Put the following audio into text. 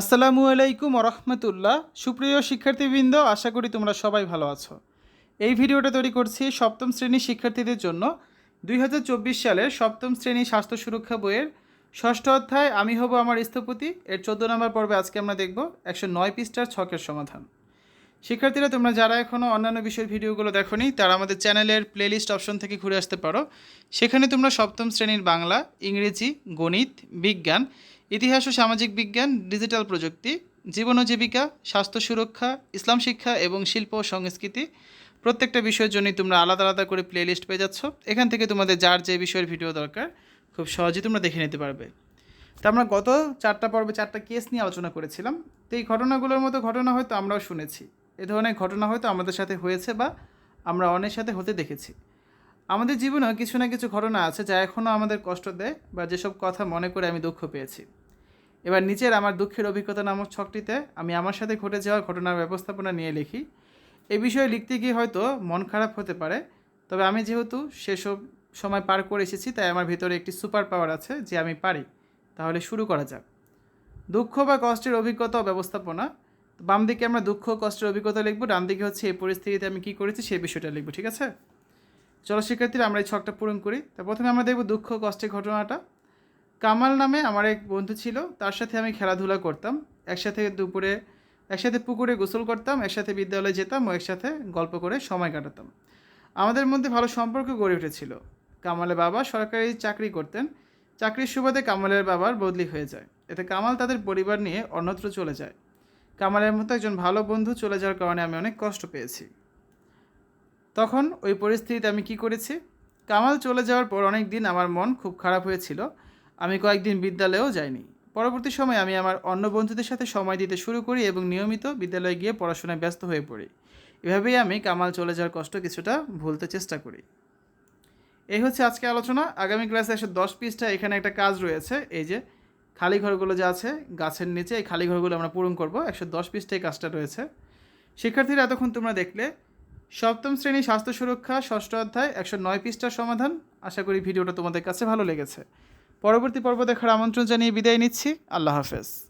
আসসালামু আলাইকুম রহমতুল্লাহ সুপ্রিয় শিক্ষার্থীবৃন্দ, আশা করি তোমরা সবাই ভালো আছো। এই ভিডিওটা তৈরি করছি সপ্তম শ্রেণির শিক্ষার্থীদের জন্য। দুই হাজার চব্বিশ সালের সপ্তম শ্রেণি স্বাস্থ্য সুরক্ষা বইয়ের ষষ্ঠ অধ্যায়, আমি হব আমার স্থপতি। এর চোদ্দ নম্বর পর্বে আজকে আমরা দেখব একশো নয় পৃষ্ঠার ছকের সমাধান। শিক্ষার্থীরা, তোমরা যারা এখনও অন্যান্য বিষয়ের ভিডিওগুলো দেখোনি, তারা আমাদের চ্যানেলের প্লেলিস্ট অপশন থেকে ঘুরে আসতে পারো। সেখানে তোমরা সপ্তম শ্রেণির বাংলা, ইংরেজি, গণিত, বিজ্ঞান, ইতিহাস ও সামাজিক বিজ্ঞান, ডিজিটাল প্রযুক্তি, জীবন ও জীবিকা, স্বাস্থ্য সুরক্ষা, ইসলাম শিক্ষা এবং শিল্প ও সংস্কৃতি প্রত্যেকটা বিষয়ের জন্যই তোমরা আলাদা আলাদা করে প্লেলিস্ট পেয়ে যাচ্ছ। এখান থেকে তোমাদের যার যে বিষয়ের ভিডিও দরকার, খুব সহজেই তোমরা দেখে নিতে পারবে। তো আমরা গত চারটা পর্বে চারটা কেস নিয়ে আলোচনা করেছিলাম। তো এই ঘটনাগুলোর মতো ঘটনা হয়তো আমরাও শুনেছি। এ ধরনের ঘটনা হয়তো আমাদের সাথে হয়েছে বা আমরা অনেক সাথে হতে দেখেছি। আমাদের জীবনেও কিছু না কিছু ঘটনা আছে যা এখনও আমাদের কষ্ট দেয় বা যেসব কথা মনে করে আমি দুঃখ পেয়েছি। এবার নিচের আমার দুঃখের অভিজ্ঞতা নামক ছকটিতে আমি আমার সাথে ঘটে যাওয়া ঘটনার ব্যবস্থাপনা নিয়ে লিখি। এই বিষয়ে লিখতে গিয়ে হয়তো মন খারাপ হতে পারে, তবে আমি যেহেতু সেসব সময় পার করে এসেছি, তাই আমার ভিতরে একটি সুপার পাওয়ার আছে যে আমি পারি। তাহলে শুরু করা যাক। দুঃখ বা কষ্টের অভিজ্ঞতা ব্যবস্থাপনা বাম দিকে আমরা দুঃখ, কষ্টের অভিজ্ঞতা লিখব ডান দিকে হচ্ছে এই পরিস্থিতিতে আমি কী করেছি সেই বিষয়টা লিখব, ঠিক আছে? চলো শিক্ষার্থীরা, আমরা এই ছকটা পূরণ করি। তা প্রথমে আমরা দেখব দুঃখ কষ্টের ঘটনাটা। কামাল নামে আমার এক বন্ধু ছিল, তার সাথে আমি খেলাধুলা করতাম। একসাথে দুপুরে, একসাথে পুকুরে গোসল করতাম, একসাথে বিদ্যালয়ে যেতাম ও একসাথে গল্প করে সময় কাটাতাম। আমাদের মধ্যে ভালো সম্পর্ক গড়ে উঠেছিল। কামালের বাবা সরকারি চাকরি করতেন। চাকরির সুবাদে কামালের বাবার বদলি হয়ে যায়। এতে কামাল তাদের পরিবার নিয়ে অন্যত্র চলে যায়। কামালের মতো একজন ভালো বন্ধু চলে যাওয়ার কারণে আমি অনেক কষ্ট পেয়েছি। তখন ওই পরিস্থিতিতে আমি কি করেছি? কামাল চলে যাওয়ার পর অনেক দিন আমার মন খুব খারাপ হয়েছিল। আমি কয়েকদিন বিদ্যালয়েও যাইনি। পরবর্তী সময় আমি আমার অন্য বন্ধুদের সাথে সময় দিতে শুরু করি এবং নিয়মিত বিদ্যালয়ে গিয়ে পড়াশোনায় ব্যস্ত হয়ে পড়ি। এভাবেই আমি কামাল চলে যাওয়ার কষ্ট কিছুটা ভুলতে চেষ্টা করি। এই হচ্ছে আজকে আলোচনা। আগামী ক্লাসে একশো দশ পিসটা এখানে একটা কাজ রয়েছে। এই যে খালি ঘরগুলো যে আছে, গাছের নিচে এই খালি ঘরগুলো আমরা পূরণ করব। একশো দশ পৃষ্ঠায় কাজটা রয়েছে। শিক্ষার্থীরা এতক্ষণ তোমরা দেখলে। সপ্তম শ্রেণি স্বাস্থ্য সুরক্ষা, ষষ্ঠ অধ্যায়, একশো নয় পৃষ্ঠার সমাধান। আশা করি ভিডিওটা তোমাদের কাছে ভালো লেগেছে। পরবর্তী পর্ব দেখার আমন্ত্রণ জানিয়ে বিদায় নিচ্ছি। আল্লাহ হাফেজ।